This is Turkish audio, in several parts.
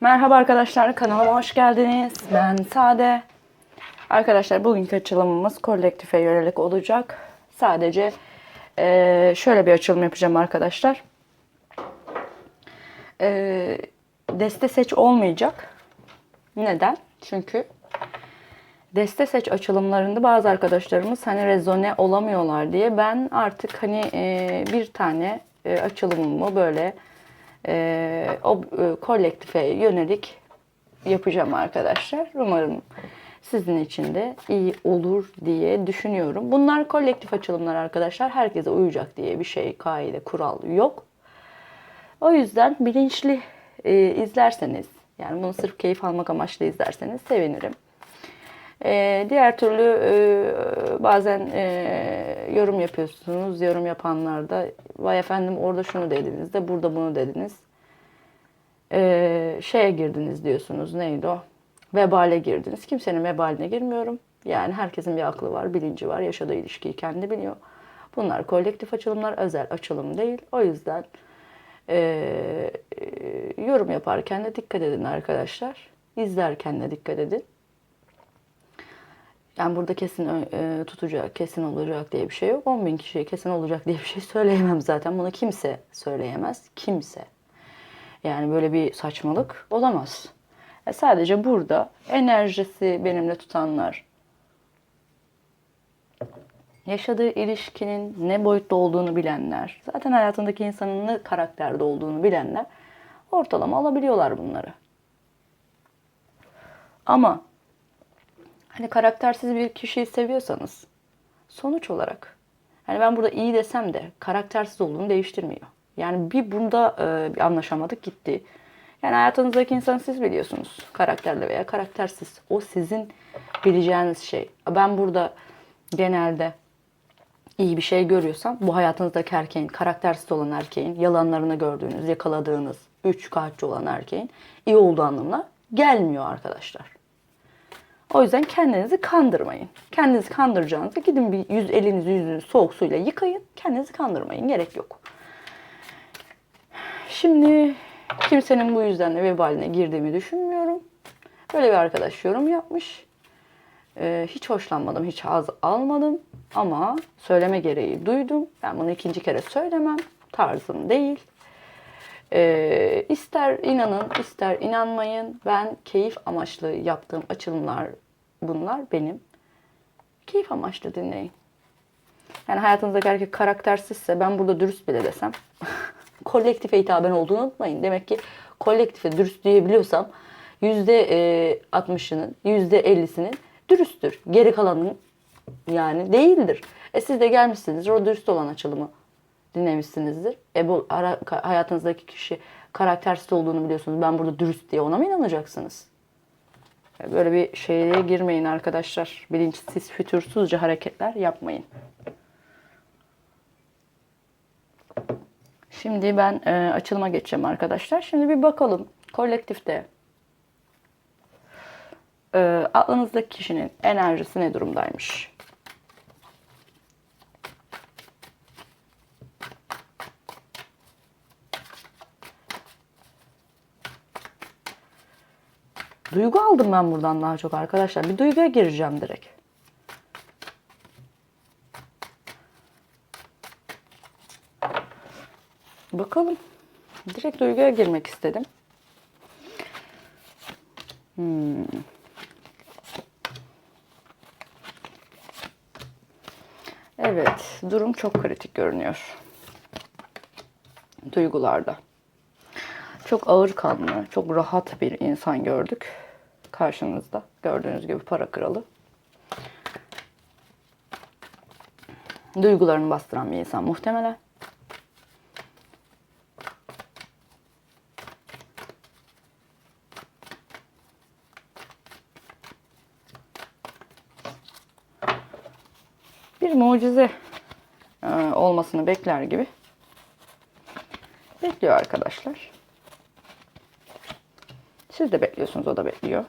Merhaba arkadaşlar kanalıma hoş geldiniz. Ben Sade. Arkadaşlar bugünkü açılımımız kolektife yönelik olacak. Sadece eee, şöyle bir açılım yapacağım arkadaşlar. Eee, deste seç olmayacak. Neden? Çünkü deste seç açılımlarında bazı arkadaşlarımız hani rezone olamıyorlar diye ben artık hani eee, bir tane eee, açılımımı böyle eee, o eee, kolektife yönelik yapacağım arkadaşlar. Umarım sizin için de iyi olur diye düşünüyorum. Bunlar kolektif açılımlar arkadaşlar. Herkese uyacak diye bir şey, kaide, kural yok. O yüzden bilinçli e, izlerseniz, yani bunu sırf keyif almak amaçlı izlerseniz sevinirim. E, diğer türlü e, bazen e, yorum yapıyorsunuz. Yorum yapanlar da vay efendim orada şunu dediniz de burada bunu dediniz. E, şeye girdiniz diyorsunuz. Neydi o? Vebale girdiniz. Kimsenin vebaline girmiyorum. Yani herkesin bir aklı var, bilinci var. Yaşadığı ilişkiyi kendi biliyor. Bunlar kolektif açılımlar, özel açılım değil. O yüzden e, e, yorum yaparken de dikkat edin arkadaşlar. İzlerken de dikkat edin. Yani burada kesin e, tutacak, kesin olacak diye bir şey yok. 10 bin kişiye kesin olacak diye bir şey söyleyemem zaten. Bunu kimse söyleyemez. Kimse. Yani böyle bir saçmalık olamaz. E, sadece burada enerjisi benimle tutanlar, yaşadığı ilişkinin ne boyutta olduğunu bilenler, zaten hayatındaki insanın ne karakterde olduğunu bilenler ortalama alabiliyorlar bunları. Ama hani karaktersiz bir kişiyi seviyorsanız sonuç olarak hani ben burada iyi desem de karaktersiz olduğunu değiştirmiyor. Yani bir bunda e, bir anlaşamadık gitti. Yani hayatınızdaki insanı siz biliyorsunuz. Karakterli veya karaktersiz. O sizin bileceğiniz şey. Ben burada genelde iyi bir şey görüyorsam bu hayatınızdaki erkeğin, karaktersiz olan erkeğin, yalanlarını gördüğünüz, yakaladığınız, üç kağıtçı olan erkeğin iyi olduğu anlamına gelmiyor arkadaşlar. O yüzden kendinizi kandırmayın. Kendinizi kandıracağınızda gidin bir yüz elinizi yüzünüzü soğuk suyla yıkayın. Kendinizi kandırmayın. Gerek yok. Şimdi kimsenin bu yüzden de vebaline girdiğimi düşünmüyorum. Böyle bir arkadaş yorum yapmış. Ee, hiç hoşlanmadım, hiç haz almadım ama söyleme gereği duydum. Ben bunu ikinci kere söylemem. Tarzım değil. Ee, ister inanın, ister inanmayın. Ben keyif amaçlı yaptığım açılımlar bunlar benim. Keyif amaçlı dinleyin. Yani hayatınızdaki erkek karaktersizse ben burada dürüst bile desem kolektife hitaben olduğunu unutmayın. Demek ki kolektife dürüst diyebiliyorsam yüzde 60'ının, yüzde 50'sinin dürüsttür. Geri kalanın yani değildir. E siz de gelmişsinizdir. O dürüst olan açılımı dinlemişsinizdir. E bu ara, hayatınızdaki kişi karaktersiz olduğunu biliyorsunuz. Ben burada dürüst diye ona mı inanacaksınız? E, Böyle bir şeye girmeyin arkadaşlar. Bilinçsiz, fütursuzca hareketler yapmayın. Şimdi ben e, açılıma geçeceğim arkadaşlar. Şimdi bir bakalım kolektifte e, aklınızdaki kişinin enerjisi ne durumdaymış? Duygu aldım ben buradan daha çok arkadaşlar. Bir duyguya gireceğim direkt. Bakalım. Direkt duyguya girmek istedim. Hmm. Evet, durum çok kritik görünüyor. Duygularda. Çok ağır kanlı, çok rahat bir insan gördük karşınızda. Gördüğünüz gibi para kralı. Duygularını bastıran bir insan muhtemelen. bir mucize e, olmasını bekler gibi bekliyor arkadaşlar. Siz de bekliyorsunuz, o da bekliyor.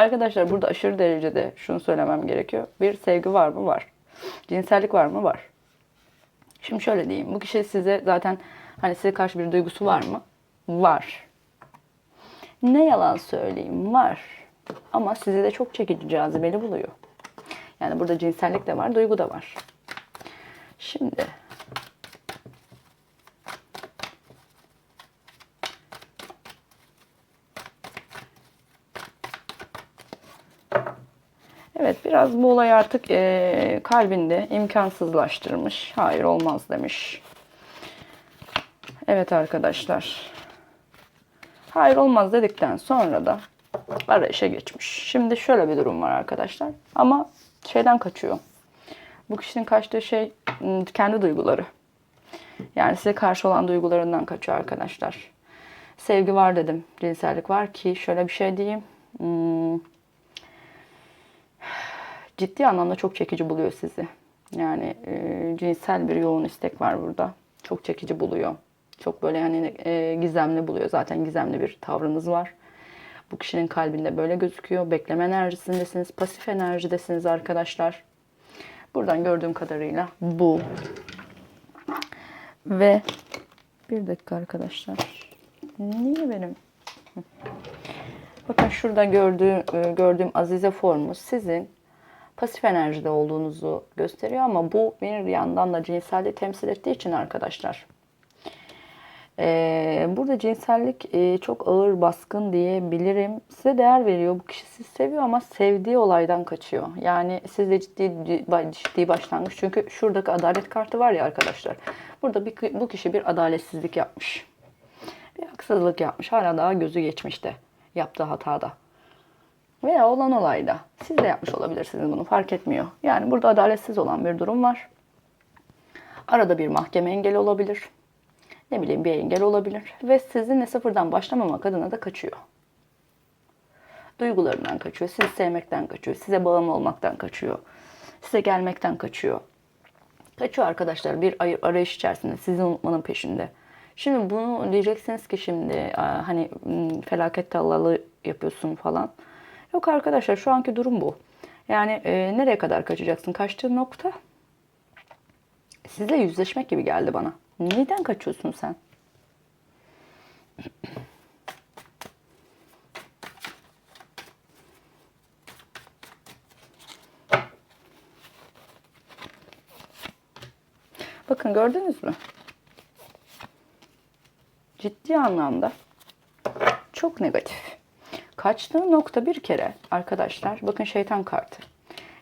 Arkadaşlar burada aşırı derecede şunu söylemem gerekiyor. Bir sevgi var mı? Var. Cinsellik var mı? Var. Şimdi şöyle diyeyim. Bu kişi size zaten Hani size karşı bir duygusu var mı? Var. Ne yalan söyleyeyim var. Ama sizi de çok çekici, cazibeli buluyor. Yani burada cinsellik de var, duygu da var. Şimdi Evet biraz bu olay artık eee, kalbinde imkansızlaştırmış. Hayır olmaz demiş. Evet arkadaşlar. Hayır olmaz dedikten sonra da arayışa geçmiş. Şimdi şöyle bir durum var arkadaşlar. Ama şeyden kaçıyor. Bu kişinin kaçtığı şey kendi duyguları. Yani size karşı olan duygularından kaçıyor arkadaşlar. Sevgi var dedim. Cinsellik var ki şöyle bir şey diyeyim. Hmm, ciddi anlamda çok çekici buluyor sizi. Yani e, cinsel bir yoğun istek var burada. Çok çekici buluyor. Çok böyle hani e, gizemli buluyor. Zaten gizemli bir tavrınız var. Bu kişinin kalbinde böyle gözüküyor. Bekleme enerjisindesiniz. Pasif enerjidesiniz arkadaşlar. Buradan gördüğüm kadarıyla bu. Ve bir dakika arkadaşlar. Niye benim? Bakın şurada gördüğüm, e, gördüğüm Azize formu sizin pasif enerjide olduğunuzu gösteriyor ama bu bir yandan da cinselliği temsil ettiği için arkadaşlar. Ee, burada cinsellik e, çok ağır baskın diyebilirim. Size değer veriyor. Bu kişi sizi seviyor ama sevdiği olaydan kaçıyor. Yani sizde ciddi ciddi başlangıç. Çünkü şuradaki adalet kartı var ya arkadaşlar. Burada bir, bu kişi bir adaletsizlik yapmış. Bir haksızlık yapmış. Hala daha gözü geçmişte. Yaptığı hatada. Veya olan olayda. Siz de yapmış olabilirsiniz bunu fark etmiyor. Yani burada adaletsiz olan bir durum var. Arada bir mahkeme engeli olabilir. Ne bileyim bir engel olabilir. Ve sizinle sıfırdan başlamamak adına da kaçıyor. Duygularından kaçıyor. Sizi sevmekten kaçıyor. Size bağımlı olmaktan kaçıyor. Size gelmekten kaçıyor. Kaçıyor arkadaşlar bir ay- arayış içerisinde sizi unutmanın peşinde. Şimdi bunu diyeceksiniz ki şimdi hani felaket tallalı yapıyorsun falan. Yok arkadaşlar şu anki durum bu. Yani e, nereye kadar kaçacaksın? Kaçtığın nokta sizle yüzleşmek gibi geldi bana. Neden kaçıyorsun sen? Bakın gördünüz mü? Ciddi anlamda çok negatif. Kaçtığı nokta bir kere arkadaşlar bakın şeytan kartı.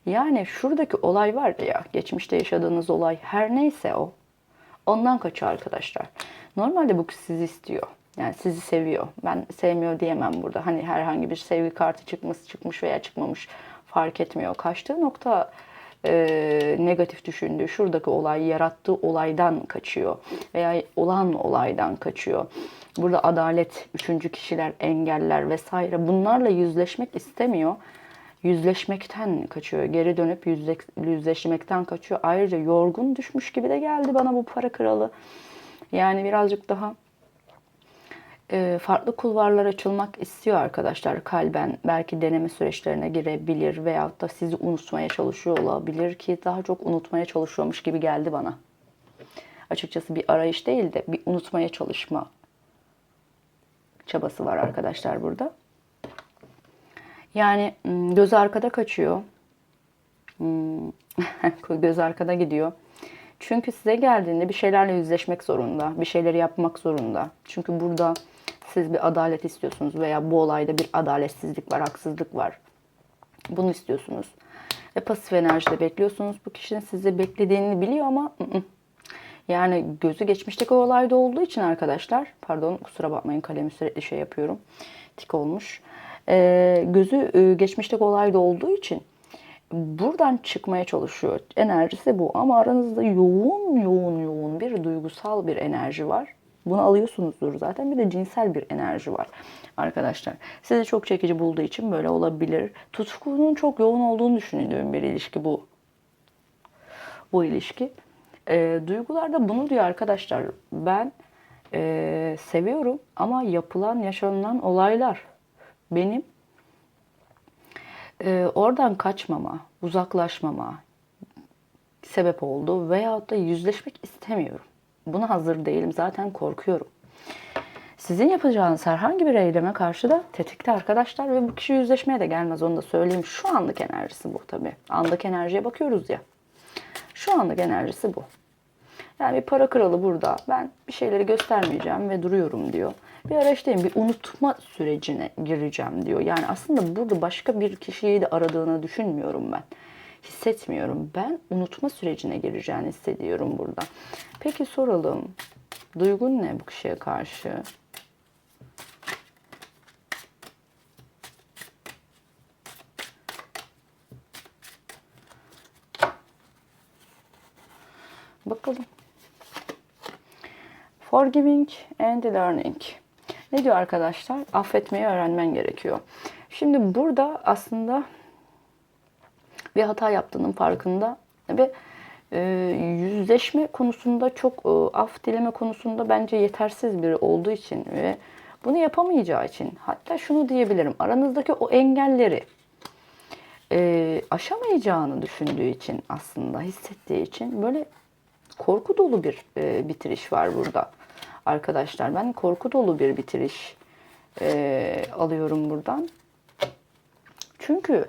Yani şuradaki olay var ya geçmişte yaşadığınız olay her neyse o ondan kaçıyor arkadaşlar. Normalde bu sizi istiyor. Yani sizi seviyor. Ben sevmiyor diyemem burada. Hani herhangi bir sevgi kartı çıkmış, çıkmış veya çıkmamış fark etmiyor. Kaçtığı nokta e, negatif düşündüğü, şuradaki olay, yarattığı olaydan kaçıyor. Veya olan olaydan kaçıyor. Burada adalet, üçüncü kişiler, engeller vesaire bunlarla yüzleşmek istemiyor. Yüzleşmekten kaçıyor. Geri dönüp yüzle, yüzleşmekten kaçıyor. Ayrıca yorgun düşmüş gibi de geldi bana bu para kralı. Yani birazcık daha farklı kulvarlar açılmak istiyor arkadaşlar kalben. Belki deneme süreçlerine girebilir veyahut da sizi unutmaya çalışıyor olabilir ki daha çok unutmaya çalışıyormuş gibi geldi bana. Açıkçası bir arayış değil de bir unutmaya çalışma çabası var arkadaşlar burada. Yani göz arkada kaçıyor. Göz arkada gidiyor. Çünkü size geldiğinde bir şeylerle yüzleşmek zorunda, bir şeyleri yapmak zorunda. Çünkü burada siz bir adalet istiyorsunuz veya bu olayda bir adaletsizlik var, haksızlık var. Bunu istiyorsunuz. Ve pasif enerjide bekliyorsunuz. Bu kişinin sizi beklediğini biliyor ama yani gözü geçmişteki olayda olduğu için arkadaşlar, pardon kusura bakmayın kalemi sürekli şey yapıyorum, tik olmuş. Ee, gözü e, geçmişteki olayda olduğu için buradan çıkmaya çalışıyor. Enerjisi bu ama aranızda yoğun yoğun yoğun bir duygusal bir enerji var. Bunu alıyorsunuzdur zaten. Bir de cinsel bir enerji var arkadaşlar. Sizi çok çekici bulduğu için böyle olabilir. Tutkunun çok yoğun olduğunu düşündüğüm bir ilişki bu. Bu ilişki. E, duygular da bunu diyor arkadaşlar. Ben e, seviyorum ama yapılan, yaşanılan olaylar benim e, oradan kaçmama, uzaklaşmama sebep oldu veyahut da yüzleşmek istemiyorum buna hazır değilim. Zaten korkuyorum. Sizin yapacağınız herhangi bir eyleme karşı da tetikte arkadaşlar ve bu kişi yüzleşmeye de gelmez onu da söyleyeyim. Şu anlık enerjisi bu tabii. Anlık enerjiye bakıyoruz ya. Şu anlık enerjisi bu. Yani bir para kralı burada. Ben bir şeyleri göstermeyeceğim ve duruyorum diyor. Bir araçtayım, bir unutma sürecine gireceğim diyor. Yani aslında burada başka bir kişiyi de aradığını düşünmüyorum ben. Hissetmiyorum. Ben unutma sürecine gireceğini hissediyorum burada. Peki soralım. Duygun ne bu kişiye karşı? Bakalım. Forgiving and learning. Ne diyor arkadaşlar? Affetmeyi öğrenmen gerekiyor. Şimdi burada aslında bir hata yaptığının farkında ve e, yüzleşme konusunda çok e, af dileme konusunda bence yetersiz biri olduğu için ve bunu yapamayacağı için hatta şunu diyebilirim aranızdaki o engelleri e, aşamayacağını düşündüğü için aslında hissettiği için böyle korku dolu bir e, bitiriş var burada arkadaşlar. Ben korku dolu bir bitiriş e, alıyorum buradan. Çünkü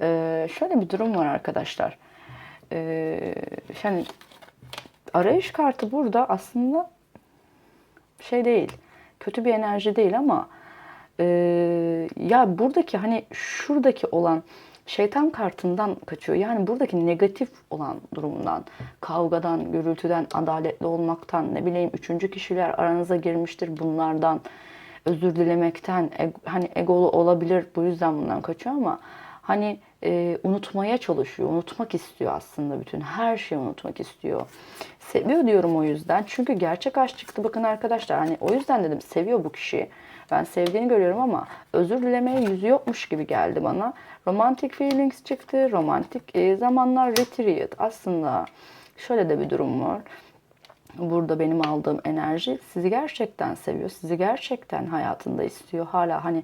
e, şöyle bir durum var arkadaşlar. E, yani arayış kartı burada aslında şey değil, kötü bir enerji değil ama e, ya buradaki hani şuradaki olan şeytan kartından kaçıyor. Yani buradaki negatif olan durumundan, kavgadan, gürültüden, adaletli olmaktan, ne bileyim üçüncü kişiler aranıza girmiştir bunlardan, özür dilemekten, e, hani egolu olabilir bu yüzden bundan kaçıyor ama hani e, unutmaya çalışıyor, unutmak istiyor aslında bütün her şeyi unutmak istiyor. Seviyor diyorum o yüzden çünkü gerçek aşk çıktı bakın arkadaşlar hani o yüzden dedim seviyor bu kişi. Ben sevdiğini görüyorum ama özür dilemeye yüzü yokmuş gibi geldi bana. Romantic feelings çıktı. Romantik e, zamanlar retreat. Aslında şöyle de bir durum var. Burada benim aldığım enerji sizi gerçekten seviyor. Sizi gerçekten hayatında istiyor. Hala hani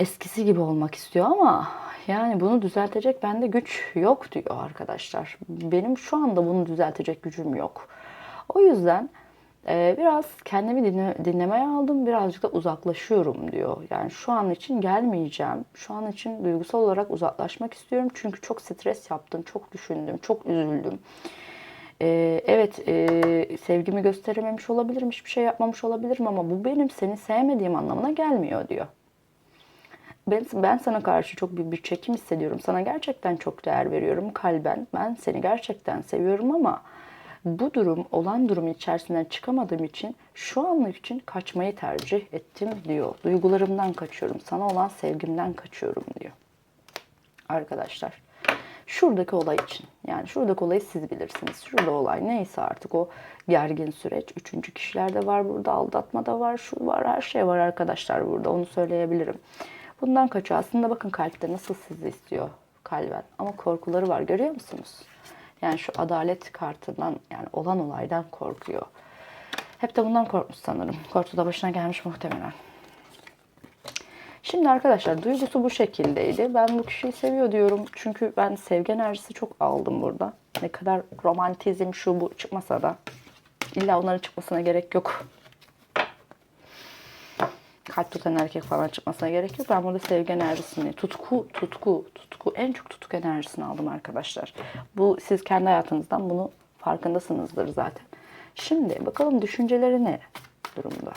eskisi gibi olmak istiyor ama yani bunu düzeltecek bende güç yok diyor arkadaşlar. Benim şu anda bunu düzeltecek gücüm yok. O yüzden ee, biraz kendimi dinle, dinlemeye aldım, birazcık da uzaklaşıyorum diyor. Yani şu an için gelmeyeceğim. Şu an için duygusal olarak uzaklaşmak istiyorum. Çünkü çok stres yaptım, çok düşündüm, çok üzüldüm. Ee, evet, e, sevgimi gösterememiş olabilirim, hiçbir şey yapmamış olabilirim ama bu benim seni sevmediğim anlamına gelmiyor diyor. Ben, ben sana karşı çok büyük bir çekim hissediyorum. Sana gerçekten çok değer veriyorum kalben. Ben seni gerçekten seviyorum ama bu durum, olan durum içerisinden çıkamadığım için şu anlık için kaçmayı tercih ettim diyor. Duygularımdan kaçıyorum, sana olan sevgimden kaçıyorum diyor. Arkadaşlar, şuradaki olay için, yani şuradaki olayı siz bilirsiniz. Şurada olay neyse artık o gergin süreç. Üçüncü kişiler de var burada, aldatma da var, şu var, her şey var arkadaşlar burada. Onu söyleyebilirim. Bundan kaçıyor. Aslında bakın kalpte nasıl sizi istiyor kalben. Ama korkuları var görüyor musunuz? Yani şu adalet kartından yani olan olaydan korkuyor. Hep de bundan korkmuş sanırım. Korktu da başına gelmiş muhtemelen. Şimdi arkadaşlar duygusu bu şekildeydi. Ben bu kişiyi seviyor diyorum. Çünkü ben sevgi enerjisi çok aldım burada. Ne kadar romantizm şu bu çıkmasa da. illa onların çıkmasına gerek yok kalp tutan erkek falan çıkmasına gerek yok. Ben burada sevgi enerjisini, tutku, tutku, tutku, en çok tutku enerjisini aldım arkadaşlar. Bu siz kendi hayatınızdan bunu farkındasınızdır zaten. Şimdi bakalım düşünceleri ne durumda?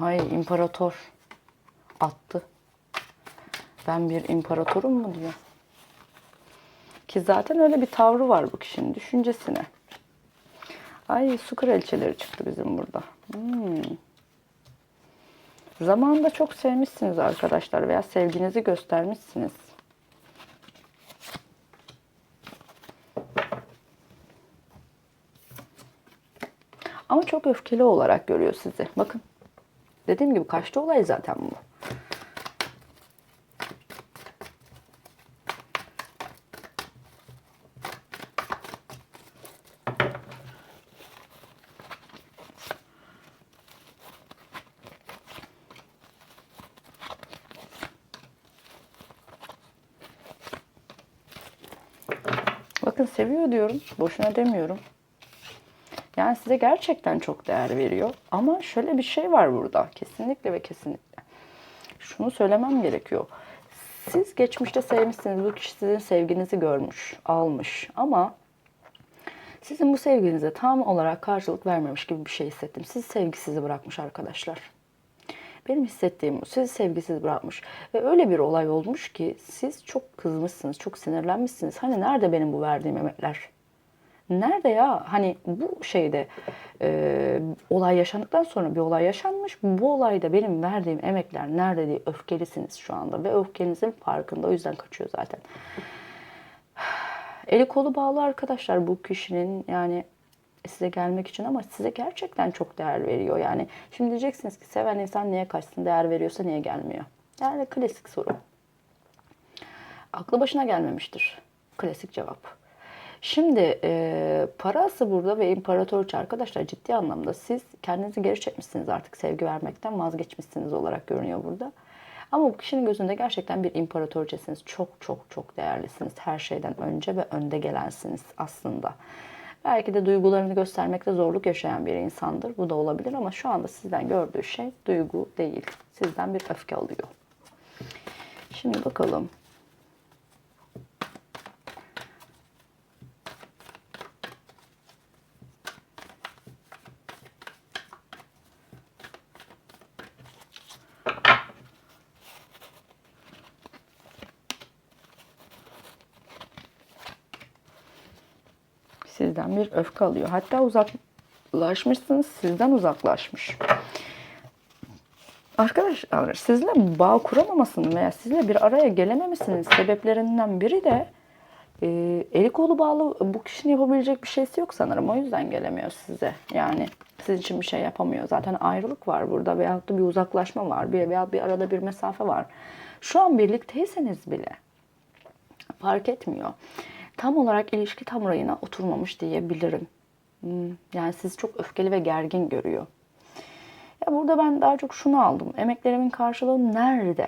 Ay imparator attı. Ben bir imparatorum mu diyor. Ki zaten öyle bir tavrı var bu kişinin düşüncesine. Ay su kraliçeleri çıktı bizim burada. Hmm. Zamanında çok sevmişsiniz arkadaşlar veya sevginizi göstermişsiniz. Ama çok öfkeli olarak görüyor sizi. Bakın. Dediğim gibi kaçta olay zaten bu. Bakın seviyor diyorum. Boşuna demiyorum. Yani size gerçekten çok değer veriyor. Ama şöyle bir şey var burada. Kesinlikle ve kesinlikle. Şunu söylemem gerekiyor. Siz geçmişte sevmişsiniz. Bu kişi sizin sevginizi görmüş, almış. Ama sizin bu sevginize tam olarak karşılık vermemiş gibi bir şey hissettim. Sizi sevgisiz bırakmış arkadaşlar. Benim hissettiğim bu. Sizi sevgisiz bırakmış. Ve öyle bir olay olmuş ki siz çok kızmışsınız, çok sinirlenmişsiniz. Hani nerede benim bu verdiğim emekler? Nerede ya? Hani bu şeyde e, olay yaşandıktan sonra bir olay yaşanmış. Bu olayda benim verdiğim emekler nerede diye öfkelisiniz şu anda. Ve öfkenizin farkında. O yüzden kaçıyor zaten. Eli kolu bağlı arkadaşlar bu kişinin yani size gelmek için ama size gerçekten çok değer veriyor. Yani şimdi diyeceksiniz ki seven insan niye kaçsın değer veriyorsa niye gelmiyor? Yani klasik soru. Aklı başına gelmemiştir. Klasik cevap. Şimdi e, parası burada ve imparatorça arkadaşlar ciddi anlamda siz kendinizi geri çekmişsiniz artık sevgi vermekten vazgeçmişsiniz olarak görünüyor burada. Ama bu kişinin gözünde gerçekten bir imparatorçasınız. Çok çok çok değerlisiniz. Her şeyden önce ve önde gelensiniz aslında. Belki de duygularını göstermekte zorluk yaşayan bir insandır. Bu da olabilir ama şu anda sizden gördüğü şey duygu değil. Sizden bir öfke alıyor. Şimdi bakalım. Sizden bir öfke alıyor. Hatta uzaklaşmışsınız, sizden uzaklaşmış. Arkadaşlar sizinle bağ kuramamasının veya sizle bir araya gelememesinin sebeplerinden biri de e, eli kolu bağlı bu kişinin yapabilecek bir şeysi yok sanırım. O yüzden gelemiyor size. Yani sizin için bir şey yapamıyor. Zaten ayrılık var burada veyahut da bir uzaklaşma var. Bir, veya bir arada bir mesafe var. Şu an birlikteyseniz bile fark etmiyor. Tam olarak ilişki tam rayına oturmamış diyebilirim. Hmm, Yani sizi çok öfkeli ve gergin görüyor. Ya burada ben daha çok şunu aldım. Emeklerimin karşılığı nerede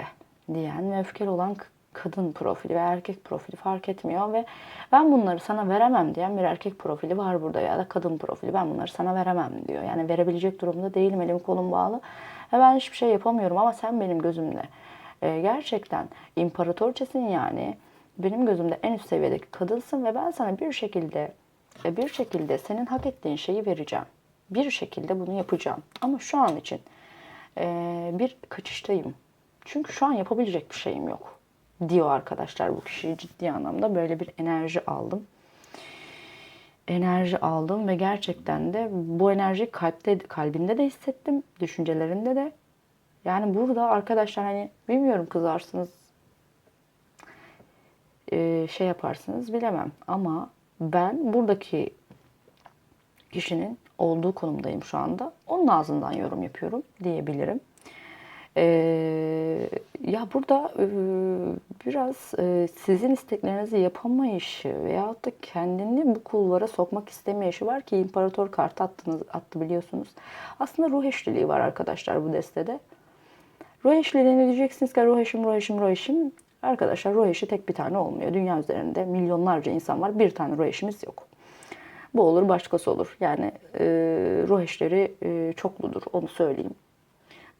diyen ve öfkeli olan kadın profili ve erkek profili fark etmiyor ve ben bunları sana veremem diyen bir erkek profili var burada ya da kadın profili. Ben bunları sana veremem diyor. Yani verebilecek durumda değilim. Elim kolum bağlı. Ve ben hiçbir şey yapamıyorum ama sen benim gözümde e, gerçekten imparatorçesin yani. Benim gözümde en üst seviyedeki kadınsın ve ben sana bir şekilde e, bir şekilde senin hak ettiğin şeyi vereceğim. Bir şekilde bunu yapacağım. Ama şu an için e, bir kaçıştayım. Çünkü şu an yapabilecek bir şeyim yok. Diyor arkadaşlar bu kişiyi ciddi anlamda böyle bir enerji aldım. Enerji aldım ve gerçekten de bu enerjiyi kalpte, kalbinde de hissettim. Düşüncelerinde de. Yani burada arkadaşlar hani bilmiyorum kızarsınız e, şey yaparsınız bilemem. Ama ben buradaki kişinin olduğu konumdayım şu anda. Onun ağzından yorum yapıyorum diyebilirim. Ee, ya burada e, biraz e, sizin isteklerinizi yapamayışı veyahut da kendini bu kulvara sokmak istemeyişi var ki imparator kartı attınız, attı biliyorsunuz. Aslında ruh eşliliği var arkadaşlar bu destede. Ruh eşliliğini diyeceksiniz ki ruh eşim, ruh eşim, ruh eşim. Arkadaşlar ruh eşi tek bir tane olmuyor. Dünya üzerinde milyonlarca insan var. Bir tane ruh eşimiz yok. Bu olur başkası olur. Yani e, ruh eşleri e, çokludur onu söyleyeyim.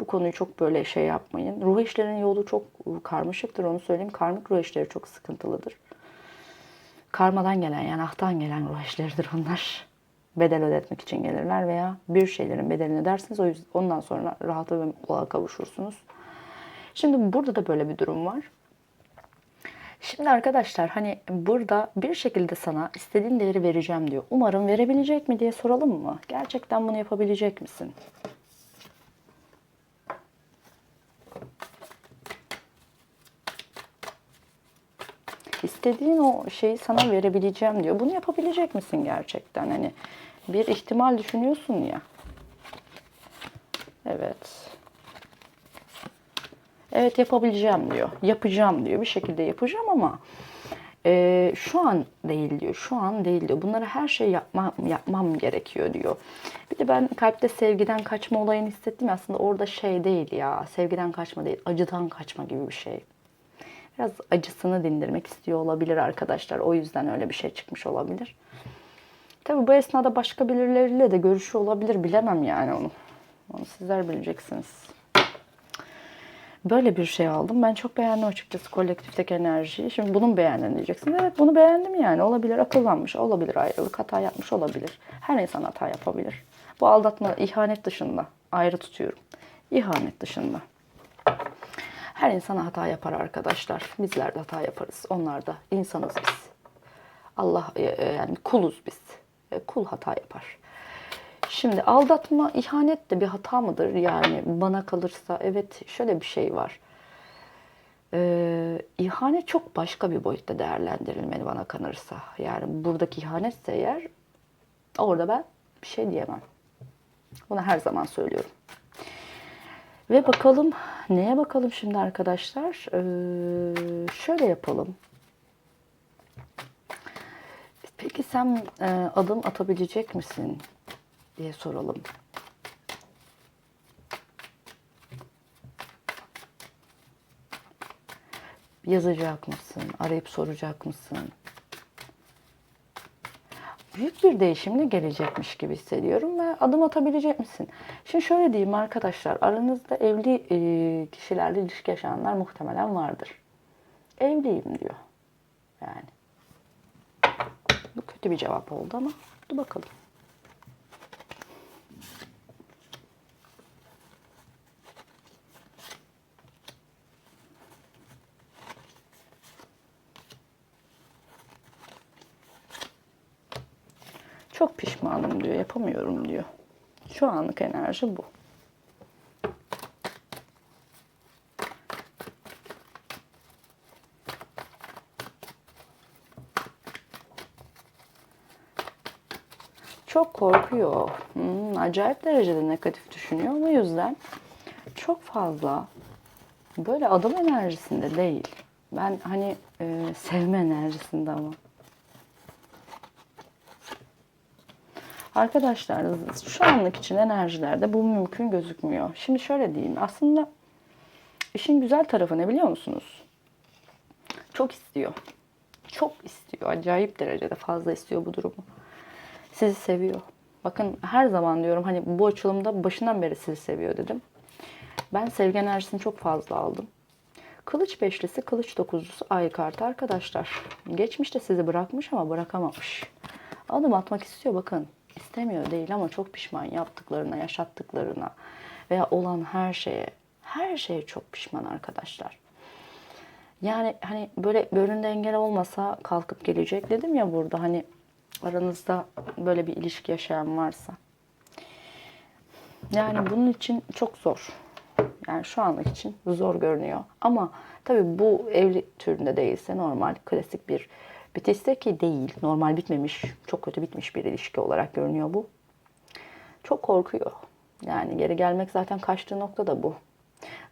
Bu konuyu çok böyle şey yapmayın. Ruh eşlerinin yolu çok karmaşıktır onu söyleyeyim. Karmik ruh eşleri çok sıkıntılıdır. Karmadan gelen yani ahtan gelen ruh eşleridir onlar. Bedel ödetmek için gelirler veya bir şeylerin bedelini ödersiniz. O yüzden ondan sonra rahata ve mutluluğa kavuşursunuz. Şimdi burada da böyle bir durum var. Şimdi arkadaşlar hani burada bir şekilde sana istediğin değeri vereceğim diyor. Umarım verebilecek mi diye soralım mı? Gerçekten bunu yapabilecek misin? İstediğin o şeyi sana verebileceğim diyor. Bunu yapabilecek misin gerçekten? Hani bir ihtimal düşünüyorsun ya. Evet. Evet yapabileceğim diyor. Yapacağım diyor. Bir şekilde yapacağım ama e, şu an değil diyor. Şu an değil diyor. Bunları her şey yapmam, yapmam gerekiyor diyor. Bir de ben kalpte sevgiden kaçma olayını hissettim. Aslında orada şey değil ya. Sevgiden kaçma değil. Acıdan kaçma gibi bir şey. Biraz acısını dindirmek istiyor olabilir arkadaşlar. O yüzden öyle bir şey çıkmış olabilir. Tabii bu esnada başka birileriyle de görüşü olabilir. Bilemem yani onu. Onu sizler bileceksiniz. Böyle bir şey aldım. Ben çok beğendim açıkçası kolektifteki enerjiyi. Şimdi bunu mu beğendin diyeceksin. Evet bunu beğendim yani. Olabilir akıllanmış, olabilir ayrılık, hata yapmış olabilir. Her insan hata yapabilir. Bu aldatma, ihanet dışında ayrı tutuyorum. İhanet dışında. Her insan hata yapar arkadaşlar. Bizler de hata yaparız. Onlar da insanız biz. Allah e, e, yani kuluz biz. E, Kul hata yapar. Şimdi aldatma, ihanet de bir hata mıdır? Yani bana kalırsa evet şöyle bir şey var. Ee, ihanet çok başka bir boyutta değerlendirilmeli bana kalırsa. Yani buradaki ihanetse eğer orada ben bir şey diyemem. Bunu her zaman söylüyorum. Ve bakalım neye bakalım şimdi arkadaşlar? Ee, şöyle yapalım. Peki sen e, adım atabilecek misin diye soralım. Yazacak mısın? Arayıp soracak mısın? Büyük bir değişimle gelecekmiş gibi hissediyorum ve adım atabilecek misin? Şimdi şöyle diyeyim arkadaşlar, aranızda evli e, kişilerle ilişki yaşayanlar muhtemelen vardır. Evliyim diyor. Yani. Bu kötü bir cevap oldu ama dur bakalım. Çok pişmanım diyor, yapamıyorum diyor. Şu anlık enerji bu. Çok korkuyor. Hmm, acayip derecede negatif düşünüyor. O yüzden çok fazla böyle adım enerjisinde değil. Ben hani e, sevme enerjisinde ama. Arkadaşlar şu anlık için enerjilerde bu mümkün gözükmüyor. Şimdi şöyle diyeyim. Aslında işin güzel tarafı ne biliyor musunuz? Çok istiyor. Çok istiyor. Acayip derecede fazla istiyor bu durumu. Sizi seviyor. Bakın her zaman diyorum hani bu açılımda başından beri sizi seviyor dedim. Ben sevgi enerjisini çok fazla aldım. Kılıç beşlisi, kılıç dokuzlusu ay kartı arkadaşlar. Geçmişte sizi bırakmış ama bırakamamış. Adım atmak istiyor bakın. İstemiyor değil ama çok pişman yaptıklarına, yaşattıklarına veya olan her şeye. Her şeye çok pişman arkadaşlar. Yani hani böyle bir engel olmasa kalkıp gelecek dedim ya burada hani aranızda böyle bir ilişki yaşayan varsa. Yani bunun için çok zor. Yani şu anlık için zor görünüyor. Ama tabii bu evli türünde değilse normal klasik bir bitişte ki değil. Normal bitmemiş, çok kötü bitmiş bir ilişki olarak görünüyor bu. Çok korkuyor. Yani geri gelmek zaten kaçtığı nokta da bu.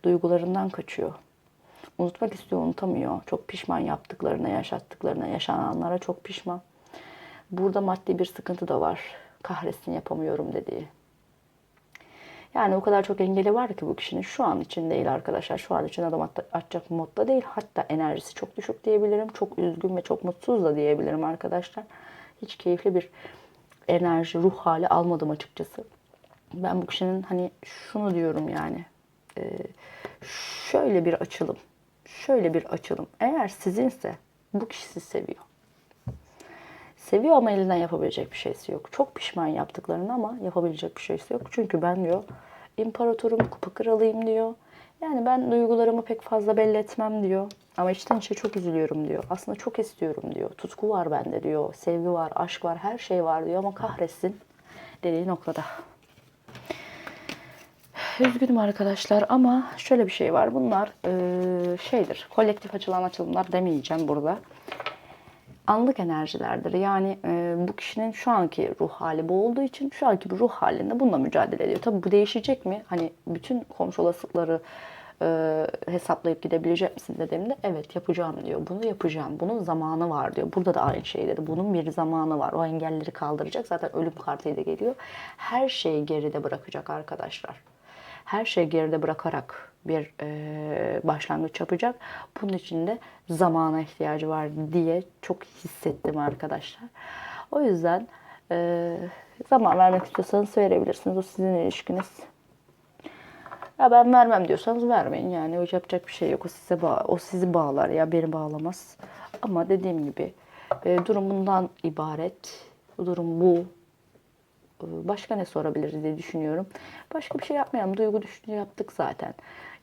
Duygularından kaçıyor. Unutmak istiyor, unutamıyor. Çok pişman yaptıklarına, yaşattıklarına, yaşananlara çok pişman. Burada maddi bir sıkıntı da var. Kahretsin yapamıyorum dediği. Yani o kadar çok engeli var ki bu kişinin şu an için değil arkadaşlar. Şu an için adım at- atacak modda değil. Hatta enerjisi çok düşük diyebilirim. Çok üzgün ve çok mutsuz da diyebilirim arkadaşlar. Hiç keyifli bir enerji, ruh hali almadım açıkçası. Ben bu kişinin hani şunu diyorum yani. e, şöyle bir açılım. Şöyle bir açılım. Eğer sizinse bu kişi sizi seviyor. Seviyor ama elinden yapabilecek bir şeysi yok. Çok pişman yaptıklarını ama yapabilecek bir şeysi yok. Çünkü ben diyor imparatorum, kupa kralıyım diyor. Yani ben duygularımı pek fazla belli etmem diyor. Ama içten içe çok üzülüyorum diyor. Aslında çok istiyorum diyor. Tutku var bende diyor. Sevgi var, aşk var, her şey var diyor ama kahretsin dediği noktada. Üzgünüm arkadaşlar ama şöyle bir şey var. Bunlar eee, şeydir. Kolektif açılan açılımlar demeyeceğim burada anlık enerjilerdir. Yani e, bu kişinin şu anki ruh hali bu olduğu için şu anki bir ruh halinde bununla mücadele ediyor. Tabii bu değişecek mi? Hani bütün komşu olasılıkları e, hesaplayıp gidebilecek misin dediğimde evet yapacağım diyor. Bunu yapacağım. Bunun zamanı var diyor. Burada da aynı şey dedi. Bunun bir zamanı var. O engelleri kaldıracak. Zaten ölüm kartıyla geliyor. Her şeyi geride bırakacak arkadaşlar. Her şeyi geride bırakarak bir e, başlangıç yapacak. Bunun için de zamana ihtiyacı var diye çok hissettim arkadaşlar. O yüzden e, zaman vermek istiyorsanız verebilirsiniz. O sizin ilişkiniz. Ya ben vermem diyorsanız vermeyin yani. O yapacak bir şey yok. O size bağ- o sizi bağlar ya beni bağlamaz. Ama dediğim gibi e, durum bundan ibaret. Durum bu. E, Başka ne sorabiliriz diye düşünüyorum. Başka bir şey yapmayalım. Duygu düşünce yaptık zaten.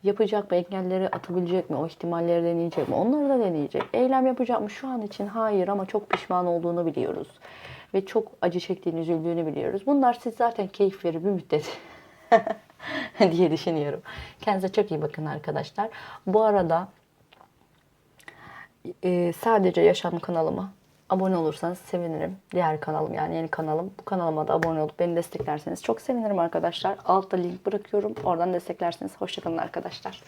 Yapacak mı? Engelleri atabilecek mi? O ihtimalleri deneyecek mi? Onları da deneyecek. Eylem yapacak mı? Şu an için hayır ama çok pişman olduğunu biliyoruz. Ve çok acı çektiğini, üzüldüğünü biliyoruz. Bunlar siz zaten keyif verir bir müddet. diye düşünüyorum. Kendinize çok iyi bakın arkadaşlar. Bu arada e, sadece Yaşam kanalıma abone olursanız sevinirim. Diğer kanalım yani yeni kanalım. Bu kanalıma da abone olup beni desteklerseniz çok sevinirim arkadaşlar. Altta link bırakıyorum. Oradan desteklerseniz hoşçakalın arkadaşlar.